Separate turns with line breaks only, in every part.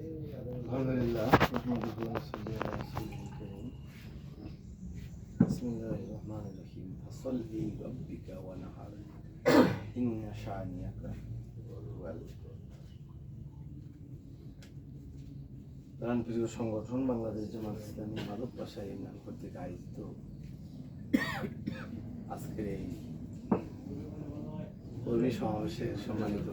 الحمد لله نحمده ونصلي على رسوله الكريم بسم الله الرحمن الرحيم فصل لربك ونحر إن شانئك هو الأبتر প্রাণপ্রিয় সংগঠন বাংলাদেশ জামাত ইসলামী মাদক পাশায় নাম কর্তৃক আয়োজিত আজকের এই কর্মী সমাবেশের সম্মানিত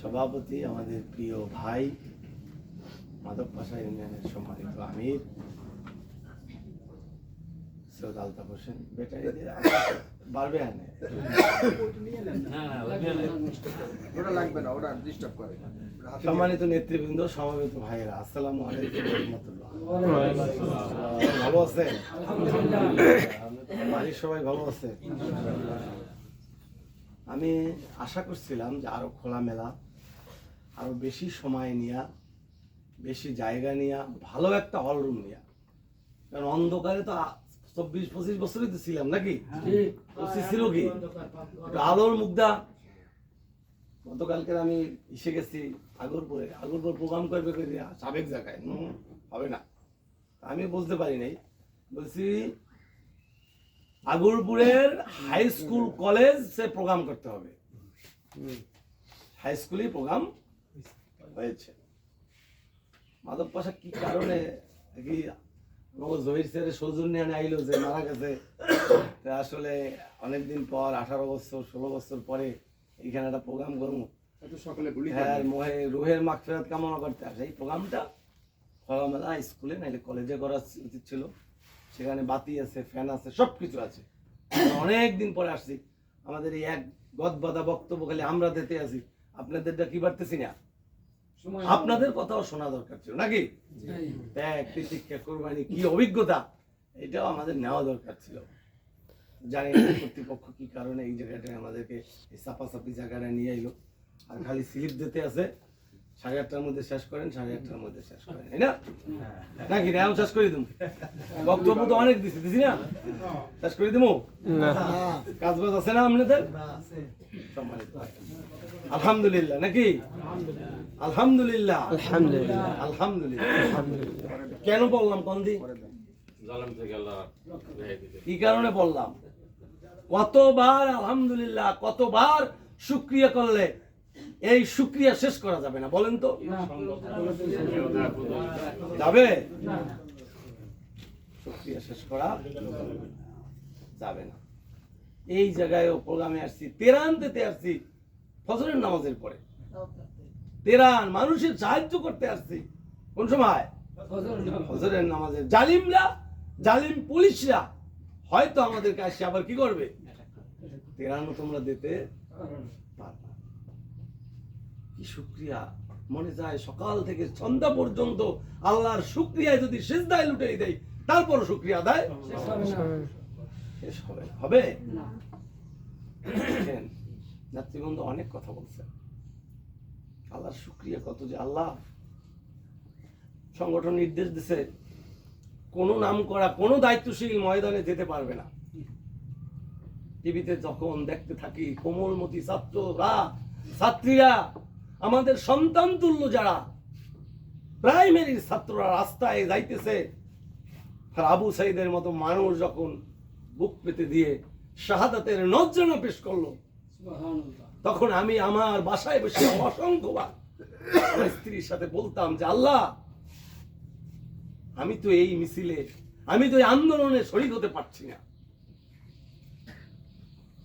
সভাপতি আমাদের প্রিয় ভাই মাদক পাশা ইউনিয়নের সম্মানিত আমির সৈয়দ আলতাফ হোসেন বাড়বে আনে
ওটা লাগবে না ওটা ডিস্টার্ব করে।
সম্মানিত নেতৃবৃন্দ সমবেত ভাইয়েরা আসসালামু আলাইকুম রহমতুল্লাহ। ভালো আছেন? বাড়ির সবাই ভালো আছে আমি আশা করছিলাম যে আরও খোলামেলা আরও বেশি সময় নিয়া বেশি জায়গা নিয়া ভালো একটা হলরুম নিয়া। কারণ অন্ধকারে তো চব্বিশ পঁচিশ বছরই তো ছিলাম নাকি? ছিল কি? একটু আলোর মুগ্ধা গতকালকে আমি এসে গেছি আগরপুরে। আগরপুর প্রোগ্রাম করবে করে সাবেক জায়গায়। হবে না। আমি বলতে পারি নাই। বলছি আগরপুরের হাই স্কুল কলেজ সে প্রোগ্রাম করতে হবে। হাই স্কুলেই প্রোগ্রাম হয়েছে। মাধব পাশা কি কারণে? কি আমাকে জহির স্যারের সৌজন্য এনে আইলো যে মারা গেছে? আসলে অনেকদিন পর আঠারো বছর ষোলো বছর পরে এইখানে একটা প্রোগ্রাম করব।
সকালে
হ্যাঁ মোহে রুহের মাগফিরাত কামনা করতে আসে। এই প্রোগ্রামটা খোলামেলা স্কুলে নাইলে কলেজে করা উচিত ছিল। সেখানে বাতি আছে ফ্যান আছে সব কিছু আছে। অনেক দিন পরে আসছি। আমাদের এই এক গদ গদবাদা বক্তব্য খালি আমরা দিতে আছি আপনাদেরটা কি পারতেছি না? আপনাদের কথাও শোনা দরকার ছিল নাকি? ত্যাগ তিতিক্ষা কোরবানি কি অভিজ্ঞতা? এটাও আমাদের নেওয়া দরকার ছিল। জানি না কর্তৃপক্ষ কি কারণে এই জায়গাটায় আমাদেরকে এই চাপাচাপি জায়গাটা নিয়ে এলো। আর খালি স্লিপ দিতে আছে। সাড়ে আটটার মধ্যে শেষ করেন সাড়ে আটটার মধ্যে শেষ করেন তাই না? নাকি না শেষ করে দিম বক্তব্য তো অনেক দিছি দিছি না? শেষ করে দিমু কাজ বাজ আছে না আপনাদের? সম্মানিত। আলহামদুলিল্লাহ নাকি? আলহামদুলিল্লাহ।
আলহামদুলিল্লাহ।
আলহামদুলিল্লাহ। কেন বললাম কন্দি?
জালেম থেকে আল্লাহ রেহাই দিতে
কি কারণে বললাম? কতবার আলহামদুলিল্লাহ কতবার শুক্রিয়া করলে এই শুক্রিয়া শেষ করা যাবে না বলেন তো। যাবে? শুক্রিয়া শেষ করা যাবে না। এই জায়গায় প্রোগ্রামে আসছি তেরান দিতে আসছি ফজরের নামাজের পরে। তেরান মানুষের সাহায্য করতে আসছি। কোন সময়? ফজরের নামাজের জালিমরা জালিম পুলিশরা হয়তো আমাদের কাছে আবার কি করবে? তেরানো তোমরা দিতে পারবে কি শুক্রিয়া। মনে যায় সকাল থেকে সন্ধ্যা পর্যন্ত আল্লাহর শুক্রিয়ায় যদি সেজদায় লুটে দেয় তারপর শুক্রিয়া দেয় শেষ হবে না। হবে নেতৃবৃন্দ অনেক কথা বলছেন আল্লাহর শুক্রিয়া কত যে আল্লাহ সংগঠন নির্দেশ দিছে, কোনো নাম করা, কোনো দায়িত্বশীল ময়দানে যেতে পারবে না। টিভিতে যখন দেখতে থাকি, কোমলমতি ছাত্ররা ছাত্রীরা, আমাদের সন্তান তুল্য যারা প্রাইমারির ছাত্ররা রাস্তায় যাইতেছে আবু সাইদের মতো মানুষ যখন বুক পেতে দিয়ে শাহাদাতের নজরানা পেশ করল তখন আমি আমার বাসায় বসে অসংখ্যবার আমার স্ত্রীর সাথে বলতাম যে আল্লাহ আমি তো এই মিছিলে আমি তো এই আন্দোলনে শরিক হতে পারছি না।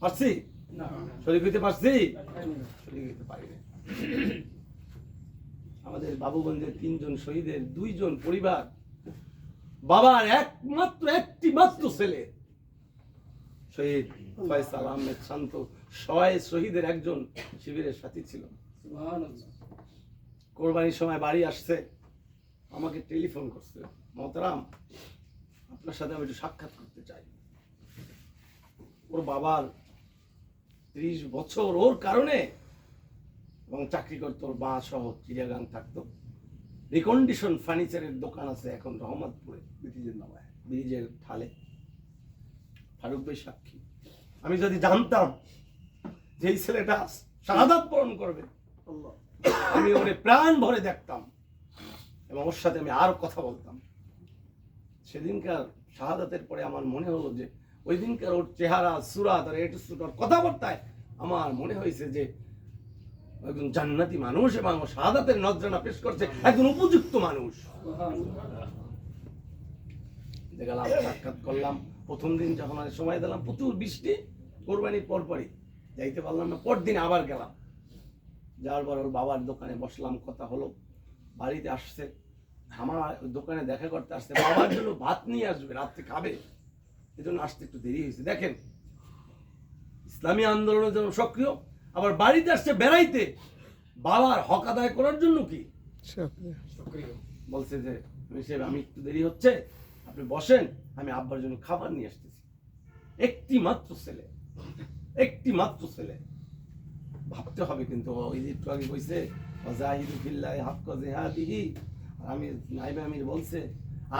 পারছি? শরিক হইতে পারছি? শরিক হইতে পারি না আমাদের বাবুগঞ্জের তিনজন শহীদের দুইজন পরিবার বাবার একমাত্র একটি মাত্র ছেলে শহীদ ফয়সাল আহমেদ শান্ত। ছয় শহীদের একজন শিবিরের সাথী ছিল। কোরবানির সময় বাড়ি আসছে আমাকে টেলিফোন করছে মহতারাম আপনার সাথে আমি একটু সাক্ষাৎ করতে চাই। ওর বাবার ত্রিশ বছর ওর কারণে এবং চাকরি করতো ওর মা সহ চিড়িয়াগান থাকতো। রিকন্ডিশন ফার্নিচারের দোকান আছে এখন রহমতপুরে
ব্রিটিশের নামায়
ব্রিজের ঠালে ফারুক ভাই সাক্ষী। আমি যদি জানতাম যে এই ছেলেটা শাহাদাত বরণ করবে আমি ওরে প্রাণ ভরে দেখতাম এবং ওর সাথে আমি আরও কথা বলতাম। সেদিনকার শাহাদাতের পরে আমার মনে হলো যে ওই দিনকার ওর চেহারা সুরাত আর এটুসুট ওর কথাবার্তায় আমার মনে হয়েছে যে একজন জান্নাতি মানুষ এবং শাহাদাতের নজরানা পেশ করছে একজন উপযুক্ত মানুষ। গেলাম সাক্ষাৎ করলাম। প্রথম দিন যখন আমি সময় দিলাম প্রচুর বৃষ্টি কোরবানির পরপরই। যাইতে পারলাম না পরদিন আবার গেলাম। যাওয়ার পর ওর বাবার দোকানে বসলাম কথা হলো। বাড়িতে আসছে আমার দোকানে দেখা করতে আসছে বাবার জন্য ভাত নিয়ে আসবে রাত্রে খাবে। এই জন্য আসতে একটু দেরি হয়েছে। দেখেন ইসলামী আন্দোলনের জন্য সক্রিয় আবার বাড়িতে আসছে বেড়াইতে। বাবার হক আদায় করার জন্য কি? বলছে যে সাহেব আমি একটু দেরি হচ্ছে আপনি বসেন আমি আব্বার জন্য খাবার নিয়ে আসতেছি। একটি মাত্র ছেলে। একটি মাত্র ছেলে। ভাবতে হবে কিন্তু ওই যে একটু আগে আমি নাইবে আমির বলছে,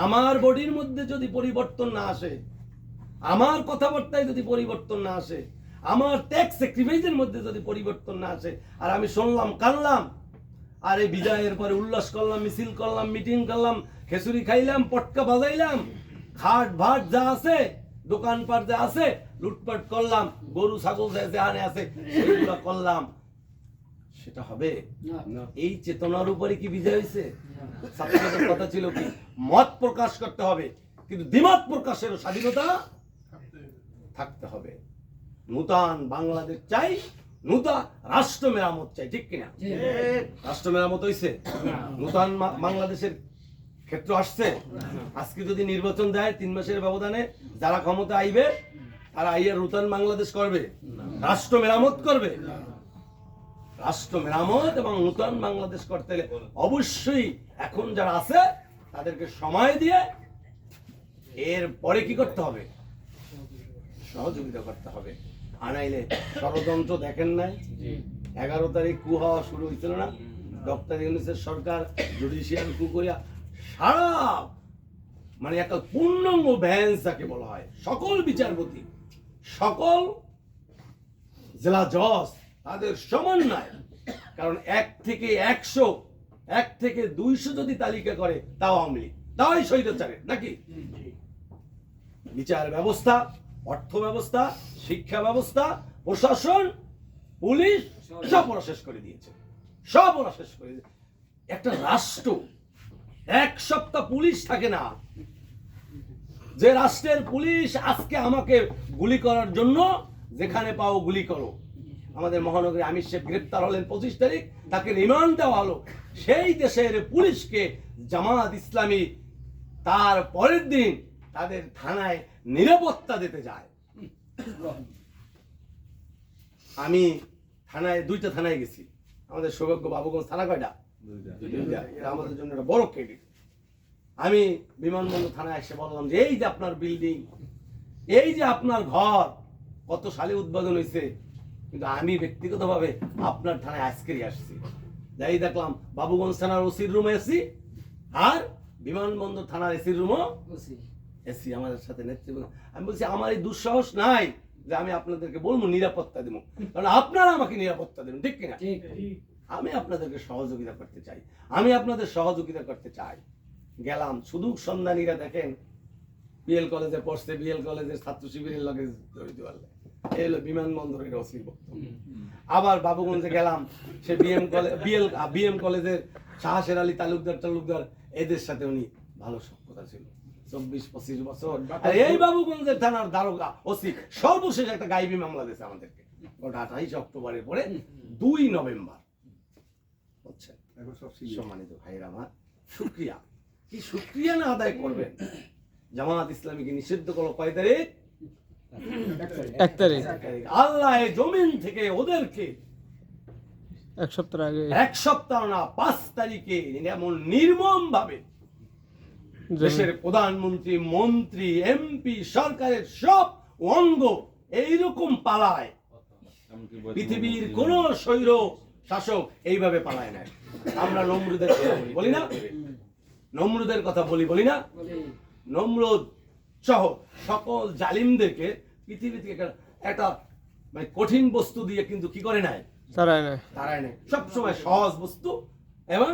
আমার বডির মধ্যে যদি পরিবর্তন না আসে, আমার কথাবার্তায় যদি পরিবর্তন না আসে, আমার ট্যাক্স স্যাক্রিফাইসের মধ্যে যদি পরিবর্তন না আসে, আর আমি শুনলাম, কানলাম, আর এই বিজয়ের পরে উল্লাস করলাম, মিছিল করলাম, মিটিং করলাম খেসুরি খাইলাম, পটকা বাজাইলাম খাট ভাট যা আছে, দোকানপাট যা আছে লুটপাট করলাম গরু ছাগল যা যেখানে আছে সেগুলো করলাম। সেটা হবে? এই চেতনার উপরে কি বিজয় হয়েছে? ছাত্রদের কথা ছিল কি? মত প্রকাশ করতে হবে কিন্তু দ্বিমত প্রকাশের স্বাধীনতা থাকতে হবে। নূতন বাংলাদেশ চাই নূতন রাষ্ট্র মেরামত চাই ঠিক কিনা? রাষ্ট্র মেরামত হইছে নূতন বাংলাদেশের ক্ষেত্র আসছে? আজকে যদি নির্বাচন দেয় তিন মাসের ব্যবধানে যারা ক্ষমতা আইবে তারা আইয়া নূতন বাংলাদেশ করবে? রাষ্ট্র মেরামত করবে? রাষ্ট্র মেরামত এবং নূতন বাংলাদেশ করতে গেলে অবশ্যই এখন যারা আছে তাদেরকে সময় দিয়ে এর পরে কি করতে হবে? সহযোগিতা করতে হবে। আনাইলে ষড়যন্ত্র দেখেন নাই? এগারো তারিখ কু হওয়া শুরু হয়েছিল না? ডক্টর ইউনিসের সরকার জুডিশিয়াল কু করিয়া সারা মানে একটা পূর্ণাঙ্গ ভ্যান্স যাকে বলা হয় সকল বিচারপতি সকল জেলা জজ তাদের সমন্বয়। কারণ এক থেকে একশো, এক থেকে দুইশো যদি তালিকা করে, তাও আওয়ামী লীগ। তাই স্বৈরাচারের, নাকি? বিচার ব্যবস্থা, অর্থ ব্যবস্থা, শিক্ষা ব্যবস্থা, প্রশাসন, পুলিশ, সব ওরা শেষ করে দিয়েছে। সব ওরা শেষ করে দিয়েছে। একটা রাষ্ট্র, এক সপ্তাহ পুলিশ থাকে না। যে রাষ্ট্রের পুলিশ আজকে আমাকে গুলি করার জন্য যেখানে পাও গুলি করো। আমাদের মহানগরী আমির শেখ গ্রেপ্তার হলেন পঁচিশ তারিখ, তাকে রিমান্ড দেওয়া হলো। সেই দেশের পুলিশকে জামাত ইসলামী তার পরের দিন তাদের থানায় নিরাপত্তা দিতে যায়। আমি থানায়, দুইটা থানায় গেছি। আমাদের সৌভাগ্য বাবুগঞ্জ থানা কয়টা। আমাদের জন্য একটা বড় ক্রেডিট। আমি বিমানবন্দর থানায় এসে বললাম যে এই যে আপনার বিল্ডিং এই যে আপনার ঘর কত সালে উদ্বোধন হয়েছে কিন্তু আমি ব্যক্তিগতভাবে আপনার থানায় আজকেরই আসছি। যাই দেখলাম বাবুগঞ্জ থানার ওসির রুমে এসি আর বিমানবন্দর থানার এসির রুমও এসি আমাদের সাথে নেতৃত্ব আমি বলছি আমার এই দুঃসাহস নাই যে আমি আপনাদেরকে বলব নিরাপত্তা দেবো। কারণ আপনারা আমাকে নিরাপত্তা দেবেন ঠিক কিনা? আমি আপনাদেরকে সহযোগিতা করতে চাই। আমি আপনাদের সহযোগিতা করতে চাই। গেলাম। শুধু সন্ধানীরা দেখেন বিএল কলেজে পড়ছে বিএল কলেজের ছাত্র শিবিরের লগে জড়িত এই হলো বিমানবন্দরের অসির বক্তব্য। আবার বাবুগঞ্জে গেলাম সে বিএম কলেজ বিএল বিএম কলেজের শাহাসের আলী তালুকদার তালুকদার এদের সাথে উনি ভালো সক্ষতা ছিল। চব্বিশ পঁচিশ বছর। আর এই বাবুগঞ্জের থানার দারোগা ওসি সর্বশেষ একটা গাইবি মামলা দিয়েছে আমাদেরকে। ওটা আঠাইশ অক্টোবরের পরে দুই নভেম্বর। বুঝছেন?
সব
সম্মানিত ভাইয়ের আমার শুক্রিয়া। কি শুক্রিয়া না আদায় করবেন জামাত ইসলামীকে নিষিদ্ধ করল কয় তারিখ?
এক তারিখ।
আল্লাহ জমিন থেকে ওদেরকে
এক সপ্তাহ আগে।
এক সপ্তাহ না পাঁচ তারিখে এমন নির্মম ভাবে দেশের প্রধানমন্ত্রী মন্ত্রী এমপি সরকারের সব অঙ্গ এইরকম পালায়। পৃথিবীর কোন স্বৈর শাসক এইভাবে পালায় না আমরা নমরুদের বলি না। নমরুদের কথা বলি বলি না? নমরুদ সহ সকল জালিমদেরকে পৃথিবী থেকে একটা- মানে কঠিন বস্তু দিয়ে কিন্তু কি করে নাই নেই সবসময় সহজ বস্তু এবং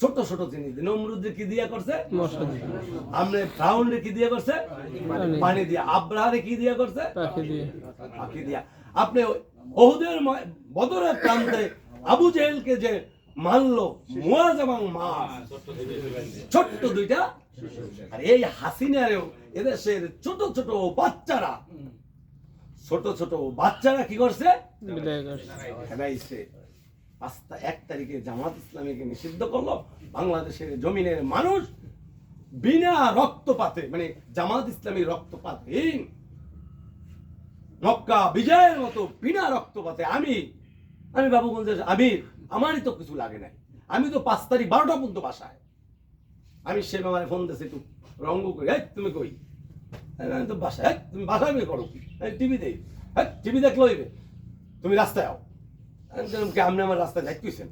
ছোট ছোট জিনিস নমরুদ্রে কি দিয়া করছে? আমনে ফ্রাউন্ডে কি দিয়া করছে?
পানি।
দিয়া। আব্রাহারে কি দিয়া করছে?
পাখি দিয়া।
আপনি ওহুদের ময়- বদরের প্রান্তে আবু জেহেলকে যে মারলো মুয়াজ এবং মাস
ছোট্ট
দুইটা আর এই হাসিনারেও এদেশের ছোট ছোট বাচ্চারা ছোট ছোট বাচ্চারা কি করছে?
বিদায় করছে।
খেলাইছে পাঁচটা এক তারিখে জামাত ইসলামীকে নিষিদ্ধ করল। বাংলাদেশের জমিনের মানুষ বিনা রক্তপাতে মানে জামাত ইসলামী রক্তপাতহীন। মক্কা বিজয়ের মতো বিনা রক্তপাতে আমি আমি বাবুগঞ্জের আমির আমারই তো কিছু লাগে নাই। আমি তো পাঁচ তারিখ বারোটা পর্যন্ত বাসায়। আমি সে আমার ফোন দিয়েছে একটু রঙ্গ করি। এই তুমি কই? আমি তো বাসায়। হ্যাঁ তুমি বাসায় বের করো টিভি দেই। হ্যাঁ টিভি দেখল হইবে। তুমি রাস্তায় আও। আমি বললাম, "কে, আপনি আমার রাস্তায় যাইতেছেন?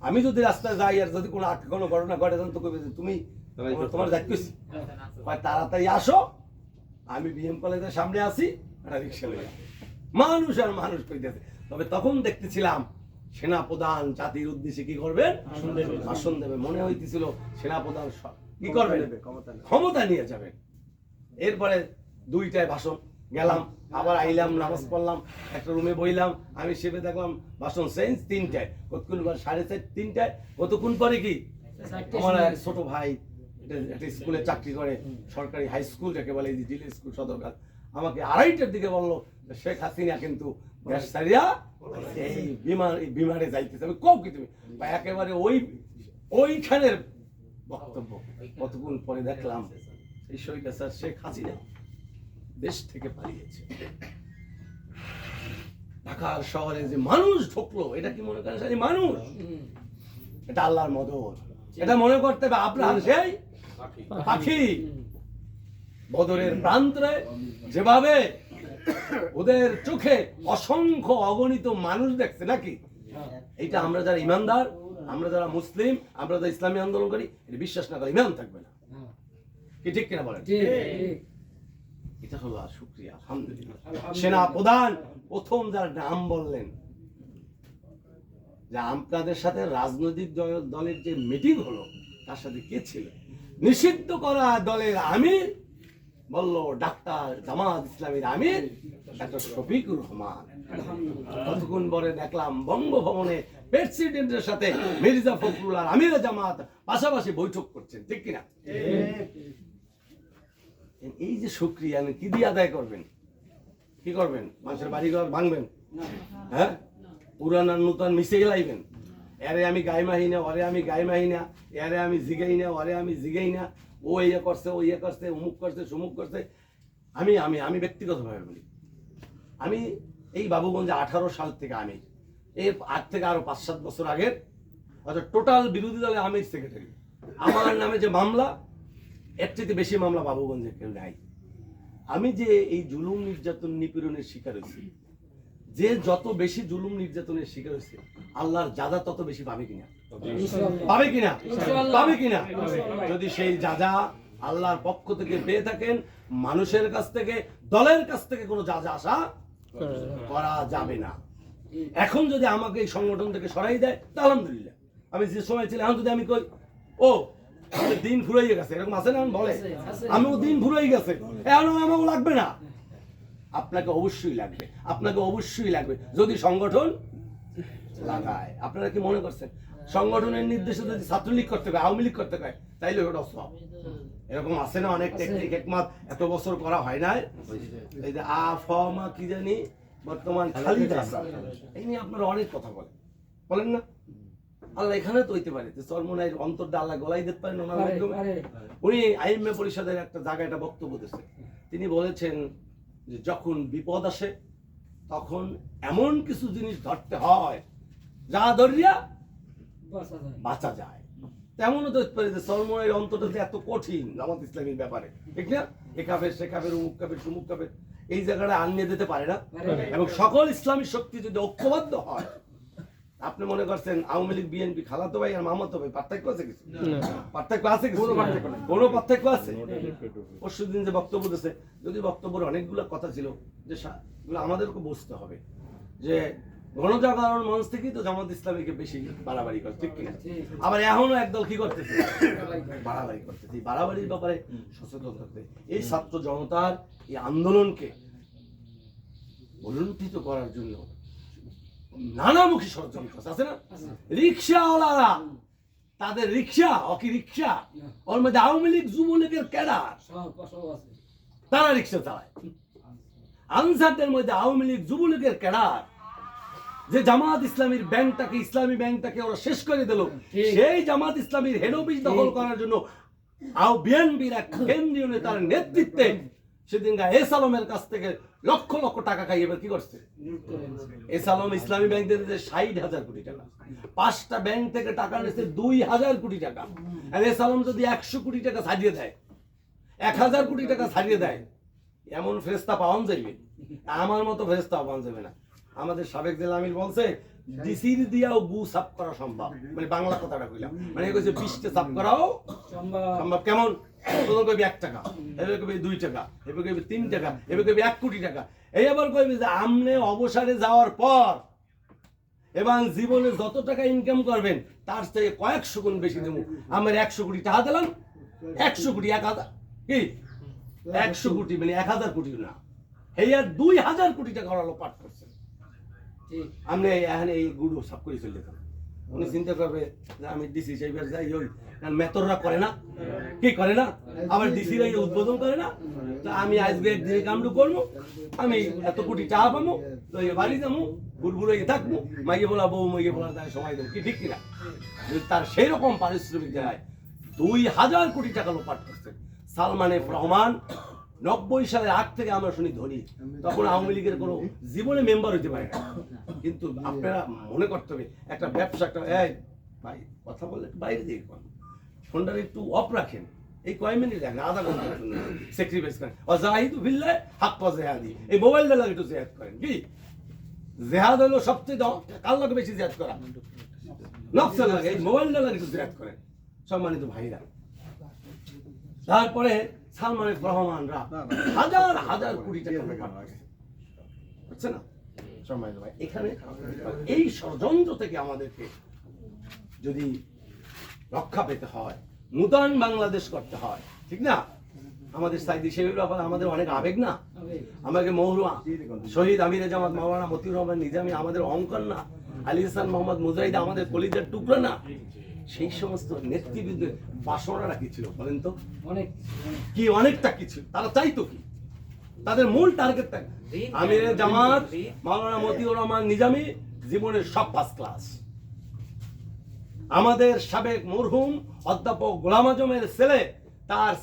আমি যদি রাস্তায় যাই আর যদি কোনো আটকে কোনো ঘটনা ঘটে তখন তো কইবে যে তুমি তোমার- তোমার যাইতেছি। কয় তাড়াতাড়ি আসো। আমি বিএম কলেজের সামনে আসি একটা রিক্সা লইয়া। মানুষ আর মানুষ কইতেছে। তবে তখন দেখতেছিলাম সেনা প্রধান জাতির উদ্দেশ্যে কি করবেন? ভাষণ দেবে। মনে হইতেছিল সেনা প্রধান কি করবেন? ক্ষমতা নিয়ে যাবেন। এরপরে দুইটায় ভাষণ। গেলাম আবার আইলাম নামাজ পড়লাম একটা রুমে বইলাম আমি সেবে দেখলাম ভাষণ সেন্স তিনটায়। কতক্ষণ পর? সাড়ে চার তিনটায়? কতক্ষণ পরে কি? আমার এক ছোট ভাই একটা- স্কুলে চাকরি করে সরকারি হাই স্কুল যাকে বলে জিলা স্কুল সদরঘাট আমাকে আড়াইটার দিকে বলল শেখ হাসিনা কিন্তু বিমানে যাইতেছে। আমি কি তুমি? একেবারে ওই ওইখানের বক্তব্য। কতক্ষণ পরে দেখলাম এই স্যার শেখ হাসিনা দেশ থেকে পালিয়েছে। ঢাকার শহরে যে মানুষ ঢুকলো, এটা কি মনে করেন মানুষ? এটা আল্লাহর মদত এটা মনে করতে হবে আপনার সেই পাখি। বদরের প্রান্তরে যেভাবে ওদের চোখে অসংখ্য অগণিত মানুষ দেখছে নাকি? এইটা আমরা যারা ইমানদার আমরা যারা মুসলিম আমরা যারা ইসলামী আন্দোলন করি এটা বিশ্বাস না করে ইমান থাকবে না। কি ঠিক কিনা বলেন? এটা হলো আর শুক্রিয়া আলহামদুলিল্লাহ। সেনা প্রধান প্রথম যার নাম বললেন যে আপনাদের সাথে রাজনৈতিক দল- দলের যে মিটিং হলো তার সাথে কে ছিল? নিষিদ্ধ করা দলের আমির বলল ডাক্তার, জামাত ইসলামীর আমির, ডাক্তার শফিকুর রহমান। কতক্ষণ পরে দেখলাম বঙ্গভবনে প্রেসিডেন্টের সাথে মির্জা ফখরুল আর আমির জামাত পাশাপাশি বৈঠক করছেন, ঠিক কিনা? এই যে সুক্রিয়া কি দিয়ে আদায় করবেন? কি করবেন? মানুষের বাড়ি ঘর ভাঙবেন? হ্যাঁ? পুরান আর নূতন মিশে গেলাইবেন এরে আমি গাই মাহি না, ওরে আমি গাই মাহি না, এরে আমি জিগাই না, ওরে আমি জিগাই না। ও ইয়ে করছে, ও ইয়ে করছে, অমুক করছে, সমুক করছে। আমি আমি আমি ব্যক্তিগতভাবে বলি। আমি এই বাবুগঞ্জে আঠারো সাল থেকে আমি এই আট থেকে আরও পাঁচ সাত বছর আগের। অর্থাৎ টোটাল বিরোধী দলের আমির সেক্রেটারি। আমার নামে যে মামলা, এর থেকে বেশি মামলা বাবুগঞ্জে কেউ নাই আমি যে এই জুলুম নির্যাতন নিপীড়নের শিকার হয়েছি যে যত বেশি জুলুম নির্যাতনের শিকার হয়েছে আল্লাহর জাদা তত বেশি পাবে কিনা? পাবে কিনা? পাবে কিনা? যদি সেই যাজা আল্লাহর পক্ষ থেকে পেয়ে থাকেন মানুষের কাছ থেকে দলের কাছ থেকে কোনো যাজা আশা করা যাবে না। এখন যদি আমাকে এই সংগঠন থেকে সরাই দেয় তা আলহামদুলিল্লাহ। আমি যে সময় ছিলাম যদি আমি কই ও দিন ফুরাইয়ে গেছে এরকম আছে না? বলে? আমিও দিন ফুরাই গেছে। এখন আমাকে লাগবে না। আপনাকে অবশ্যই লাগবে আপনাকে অবশ্যই লাগবে। যদি সংগঠন লাগায় আপনারা কি মনে করছেন? সংগঠনের নির্দেশে যদি ছাত্রলীগ করতে হয় আওয়ামী লীগ করতে হয় তাইলে ওটা সব এরকম আছে না অনেক টেকনিক একমাত এত বছর করা হয় না এই যে আ ফ মা কি জানি বর্তমান খালি এই নিয়ে আপনারা অনেক কথা বলেন। বলেন না? আল্লাহ এখানে তো হইতে পারে যে চর্মনাই অন্তরটা আল্লাহ গলাই দিতে পারেন ওনার মাধ্যমে। উনি আইএমএ পরিষদের একটা জায়গায় একটা বক্তব্য দিয়েছেন। তিনি বলেছেন যে যখন বিপদ আসে তখন এমন কিছু জিনিস ধরতে হয় যা ধরিয়া বাঁচা যায়। তেমনও ধরতে পারে যে সলমনের অন্তরটা যে এত কঠিন জামাত ইসলামীর ব্যাপারে। ঠিক না? এ কাফের সে কাপের উমুক কাফের সুমুক কাফের এই জায়গাটা আনিয়ে দিতে পারে না। এবং সকল ইসলামী শক্তি যদি ঐক্যবদ্ধ হয় আপনি মনে করছেন আওয়ামী লীগ বিএনপি খালাতো ভাই আর মামাতো ভাই পার্থক্য আছে কিছু? পার্থক্য আছে কিছু? কোনো পার্থক্য আছে? পরশু দিন যে বক্তব্য দিয়েছে যদি বক্তব্যের অনেকগুলো কথা ছিল যে আমাদেরকে বুঝতে হবে। যে গণজাগরণ মঞ্চ থেকেই তো জামাত ইসলামীকে বেশি বাড়াবাড়ি করে ঠিক কিনা? আবার এখনও একদল কি করতেছে? বাড়াবাড়ি করতেছে। এই বাড়াবাড়ির ব্যাপারে সচেতন থাকতে। এই ছাত্র জনতার এই আন্দোলনকে উলুণ্ঠিত করার জন্য নানামুখী ষড়যন্ত্র আছে, না? রিক্সাওয়ালারা তাদের রিক্সা অকি রিক্সা ওর মধ্যে আওয়ামী লীগ যুবলীগের ক্যাডার তারা রিক্সা চালায়। আনসারদের মধ্যে আওয়ামী লীগ যুবলীগের ক্যাডার যে জামাত ইসলামীর ব্যাংকটাকে ইসলামী ব্যাংকটাকে ওরা শেষ করে দিল সেই জামাত ইসলামীর হেড অফিস দখল করার জন্য আও বিএনপির এক কেন্দ্রীয় নেতার নেতৃত্বে সেদিন এস আলমের কাছ থেকে লক্ষ লক্ষ টাকা খাই এবার কি করছে? এস আলম ইসলামী ব্যাংক থেকে ষাট হাজার কোটি টাকা পাঁচটা ব্যাংক থেকে টাকা নিচ্ছে দুই হাজার কোটি টাকা। আর এস আলম যদি একশো কোটি টাকা ছাড়িয়ে দেয় এক হাজার কোটি টাকা ছাড়িয়ে দেয় এমন ফেরেস্তা পাওয়া যাইবে? আমার মতো ফেরেস্তা পাওয়া যাবে না। আমাদের সাবেক জেলা আমির বলছে ডিসির দিয়াও গু সাফ করা সম্ভব। মানে বাংলা কথাটা কইলাম। মানে কইছে বিশটা সাফ করাও সম্ভব। কেমন? প্রথম কইবি এক টাকা এবার কইবি দুই টাকা এবার কইবি তিন টাকা এবার কইবি এক কোটি টাকা। এই আবার কইবি যে আমনে অবসরে যাওয়ার পর এবং জীবনে যত টাকা ইনকাম করবেন তার থেকে কয়েকশো গুণ বেশি দেবো আমার একশো কোটি টাকা দিলাম একশো কোটি এক হাজার কি? একশো কোটি মানে এক হাজার কোটি না। এই আর দুই হাজার কোটি টাকা ওরা লোপাট করছে। আপনি এখানে এই গুড়ো সব করে চলে যেতাম উনি চিন্তা করবে যে আমি ডিসি সাহেবের যাই ওই কারণ মেতররা করে না। কি করে না? আবার ডিসিরা উদ্বোধন করে না? তো আমি আজকে একদিনে কামড়ু করব, আমি এত কোটি টাকা পাবো, তো এই বাড়ি যাব, বুড়বুড়ো থাকব মাইকে বলা বউ মাইকে বলা তাই সময় দেবো, কি ঠিক কিনা? তার সেই রকম পারিশ্রমিক দেয়, দুই হাজার কোটি টাকা লোপাট করছে। সালমান রহমান নব্বই সালের আগ থেকে আমরা শুনি ধনী। তখন আওয়ামী লীগের কোনো জীবনে মেম্বার হইতে পারে কিন্তু আপনারা মনে করতে হবে একটা ব্যবসা একটা এই ভাই কথা বললে একটু বাইরে দিয়ে কোন। ফোনটা একটু অফ রাখেন। এই কয় মিনিট রাখেন আধা ঘণ্টা জন্য স্যাক্রিফাইস করেন। অজাহিদু বিল্লাহ হাক পা জেহাদি। এই মোবাইলটা লাগে একটু জেহাদ করেন কি? জেহাদ হলো সবচেয়ে দ- কার লাগে বেশি জেহাদ করা? নকশাল লাগে এই মোবাইলটা লাগে একটু জেহাদ করেন। সম্মানিত ভাইরা। তারপরে সালমান এফ রহমানরা হাজার হাজার কোটি টাকা। বুঝছে না? এখানে এই ষড়যন্ত্র থেকে আমাদেরকে যদি রক্ষা পেতে হয় নূতন বাংলাদেশ করতে হয় ঠিক না? আমাদের সাইদি সেবের ব্যাপারে আমাদের অনেক আবেগ না? আমাকে মৌরুয়া শহীদ আমির জামাত মাওলানা মতিউর রহমান নিজামী আমাদের অঙ্কন না। আলী হাসান মোহাম্মদ মুজাহিদ আমাদের কলিজার টুকরো না? সেই সমস্ত নেতৃবৃন্দের বাসনারা কি ছিল বলেন তো? অনেক কি অনেকটা কিছু তারা চাইতো কি? তাদের মূল টার্গেটটা আমির জামাত মাওলানা মতিউর রহমান নিজামী জীবনের সব ফার্স্ট ক্লাস আমাদের সাবেক মরহুম অধ্যাপক গোলাম আজমের ছেলে তার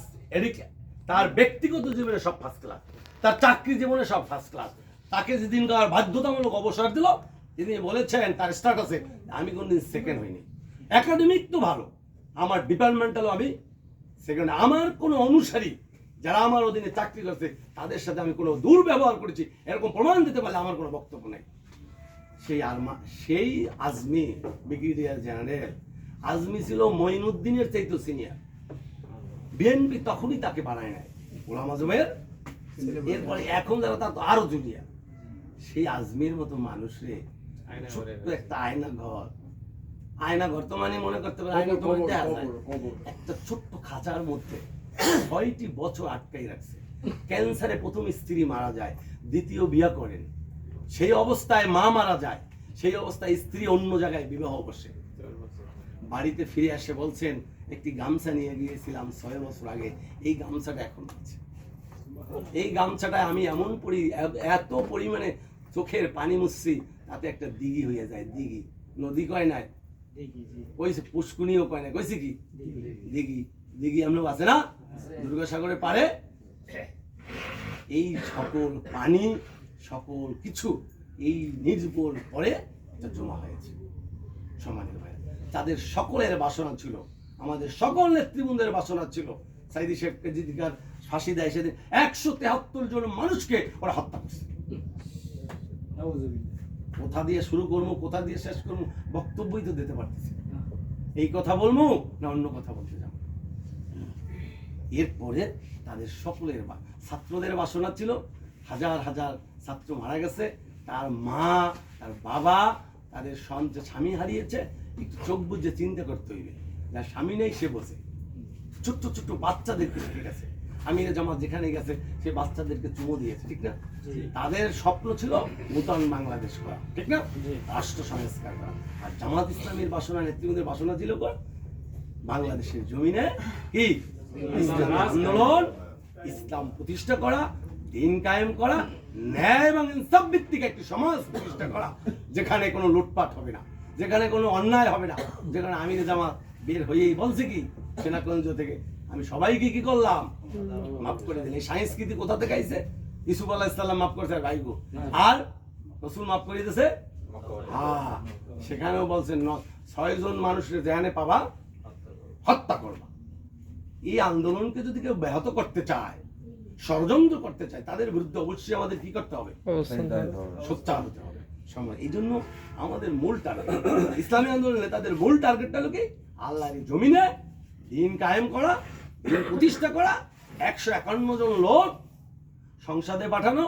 তার ব্যক্তিগত জীবনে সব ফার্স্ট ক্লাস তার চাকরি জীবনে সব ফার্স্ট ক্লাস তাকে যেদিন কার বাধ্যতামূলক অবসর দিল তিনি বলেছেন তার স্ট্যাটাসে আমি কোনদিন সেকেন্ড হইনি। একাডেমিক তো ভালো। আমার ডিপার্টমেন্টালও আমি সেকেন্ড আমার কোনো অনুসারী যারা আমার অধীনে চাকরি করছে তাদের সাথে আমি কোনো দুর্ব্যবহার করেছি এরকম প্রমাণ দিতে পারলে আমার কোনো বক্তব্য নেই। সেই আলমা সেই আজমি ব্রিগেডিয়ার জেনারেল আজমি ছিল মঈনুদ্দিনের চাইতে সিনিয়র বিএনপি তখনই তাকে বানায় নেয় গোলাম আজমের এরপরে এখন যারা তার তো আরও জুনিয়র সেই আজমির মতো মানুষরে ছোট্ট একটা আয়না ঘর আয়না ঘর তো মানে মনে করতে পারে আয়না ঘর দেখা একটা ছোট্ট খাঁচার মধ্যে ছয়টি বছর আটকাই রাখছে। ক্যান্সারে প্রথম স্ত্রী মারা যায় দ্বিতীয় বিয়ে করেন। সেই অবস্থায় মা মারা যায় সেই অবস্থায় স্ত্রী অন্য জায়গায় বিবাহ বসে। বাড়িতে ফিরে আসে বলছেন একটি গামছা নিয়ে গিয়েছিলাম ছয় বছর আগে এই গামছাটা এখন আছে। এই গামছাটা আমি এমন পরি এত পরিমাণে চোখের পানি মুছছি তাতে একটা দিঘি হয়ে যায় দিঘি। নদী কয় নাই? কইছে পুষ্কুনিও কয় না কইছে কি? দিঘি দিঘি আছে না? দুর্গাসাগরের পারে এই সকল পানি সকল কিছু এই নির্ভর পরে জমা হয়েছে। সমানের ভাই তাদের সকলের বাসনা ছিল আমাদের সকল নেতৃবৃন্দের বাসনা ছিল সাইদি শেখকে যেদিকার ফাঁসি দেয় সেদিন একশো তেহাত্তর জন মানুষকে ওরা হত্যা করছে। কোথা দিয়ে শুরু করব, কোথা দিয়ে শেষ করব, বক্তব্যই তো দিতে পারতেছি এই কথা বলব না অন্য কথা বলতে যাব? এরপরে তাদের সকলের বা- ছাত্রদের বাসনা ছিল, হাজার হাজার ছাত্র মারা গেছে, তার মা, তার বাবা, তাদের সন্তান স্বামী হারিয়েছে, একটু চোখ বুঝে চিন্তা করতে হইবে। যার স্বামী নেই, সে বসে ছোট্ট ছোট্ট বাচ্চাদেরকে রেখে গেছে। আমিরে জামাত যেখানে গেছে সে বাচ্চাদেরকে চুমো দিয়েছে ঠিক না? তাদের স্বপ্ন ছিল নূতন বাংলাদেশ করা ঠিক না? রাষ্ট্র সংস্কার করা। আর জামাত ইসলামের বাসনা নেতৃবৃন্দের বাসনা ছিল কর বাংলাদেশের জমিনে কি? আন্দোলন ইসলাম প্রতিষ্ঠা করা দিন কায়েম করা ন্যায় এবং ইনসাফ ভিত্তিক একটি সমাজ প্রতিষ্ঠা করা যেখানে কোনো লুটপাট হবে না যেখানে কোনো অন্যায় হবে না যেখানে আমির জামাত বের হয়েই বলছে কি সেনাকঞ্জ থেকে আমি সবাইকে কি করলাম? মাফ করে দিন এই সংস্কৃতি কোথা থেকে আইছে ইসুফ আল্লাহ ইসলাম মাফ করছে ভাইগো আর রসুল মাফ করে দিয়েছে হ্যাঁ সেখানেও বলছেন ন- ছয়জন মানুষের ধ্যানে পাবা হত্যা করবা। এই আন্দোলনকে যদি কেউ ব্যাহত করতে চায় ষড়যন্ত্র করতে চায় তাদের বিরুদ্ধে অবশ্যই আমাদের কি করতে হবে? সোচ্চার হতে হবে। সময় এই জন্য আমাদের মূল টার্গেট ইসলামী আন্দোলন নেতাদের মূল টার্গেটটা হলো কি? আল্লাহর জমিনে দিন কায়েম করা দিন প্রতিষ্ঠা করা একশো একান্ন জন লোক সংসদে পাঠানো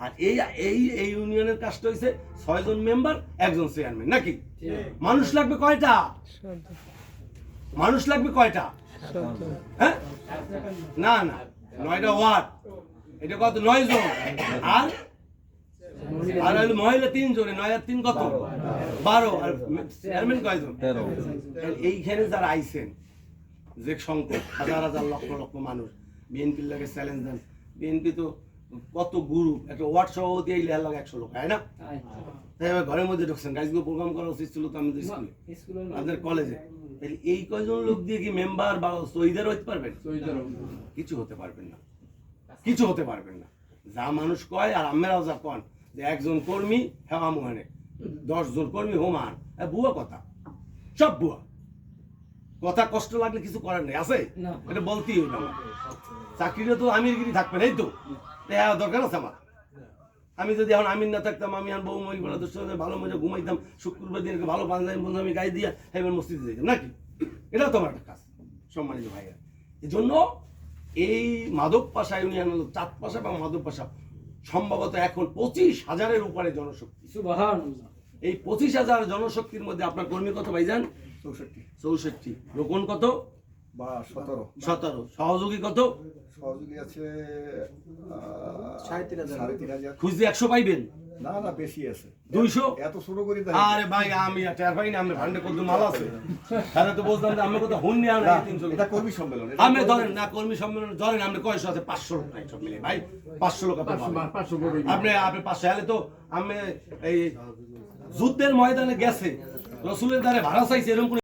আর এই এই এই ইউনিয়নের কাজটা হয়েছে ছয়জন মেম্বার একজন চেয়ারম্যান নাকি? মানুষ লাগবে কয়টা? মানুষ লাগবে কয়টা? হ্যাঁ? না না নয়টা ওয়ার্ড। এটা কত? নয় জন। আর? আর হলো মহিলা তিন জনে নয় আর তিন কত? বারো। আর চেয়ারম্যান কয়জন? এইখানে যারা আইছেন যে সংকট হাজার হাজার লক্ষ লক্ষ মানুষ বিএনপির লাগে চ্যালেঞ্জ দেন। বিএনপি তো কত গুরু একটা ওয়ার্ড সভাপতি এই লেহার লাগে একশো লোক হয় না? তাই এবার ঘরের মধ্যে ঢুকছেন। গাইজগুলো প্রোগ্রাম করা উচিত ছিল তো আমাদের স্কুলে। আমাদের কলেজে তাহলে এই কয়জন লোক দিয়ে কি মেম্বার বা শহীদের হতে পারবেন? কিছু হতে পারবেন না। কিছু হতে পারবেন না। যা মানুষ কয় আর আমেরাও যা কন যে একজন কর্মী হেমা মোহনে দশ জন কর্মী হোমান এ বুয়া কথা। সব বুয়া। কথা কষ্ট লাগলে কিছু করার নেই আছে? এটা বলতেই হইল আমার। চাকরিটা তো আমিরগিরি থাকবে এই তো? দরকার আছে আমার? আমি যদি এখন আমির না থাকতাম আমি আর বউ মরি বলে দোষ ভালো মজা ঘুমাইতাম শুক্রবার দিনকে ভালো পাঞ্জাবি বন্ধু আমি গায়ে দিয়ে হেবের মসজিদে যেতাম নাকি? এটাও তোমার একটা কাজ সম্মানিত ভাইয়া এই জন্য এই মাদক পাশা ইউনিয়ন হলো চাঁদ পাশা বা মাদক পাশা সম্ভবত এখন পঁচিশ হাজারের উপরে জনশক্তি। এই পঁচিশ হাজার জনশক্তির মধ্যে আপনার কর্মী কত ভাইজান?
চৌষট্টি।
চৌষট্টি। রোকন কত?
বা সতেরো।
সতেরো। সহযোগী কত?
সহযোগী আছে
সাড়ে তিন হাজার।
সাড়ে তিন হাজার।
খুঁজতে একশো পাইবেন?
না না বেশি আছে।
দুইশো?
এত ছোট করে
আরে ভাই আমি টের পাই না আমি ভান্ডে কত মাল আছে। তাহলে তো বলতাম যে আমি কত হুন নিয়ে আনা তিনশো
এটা কর্মী সম্মেলন
আমি ধরেন না কর্মী সম্মেলন ধরেন আপনি কয়শো আছে? পাঁচশো লোক নাই সব মিলে ভাই। পাঁচশো লোক আপনি পাঁচশো হলে তো আমি এই যুদ্ধের ময়দানে গেছে। রসুলের দ্বারে ভাড়া চাইছে এরকম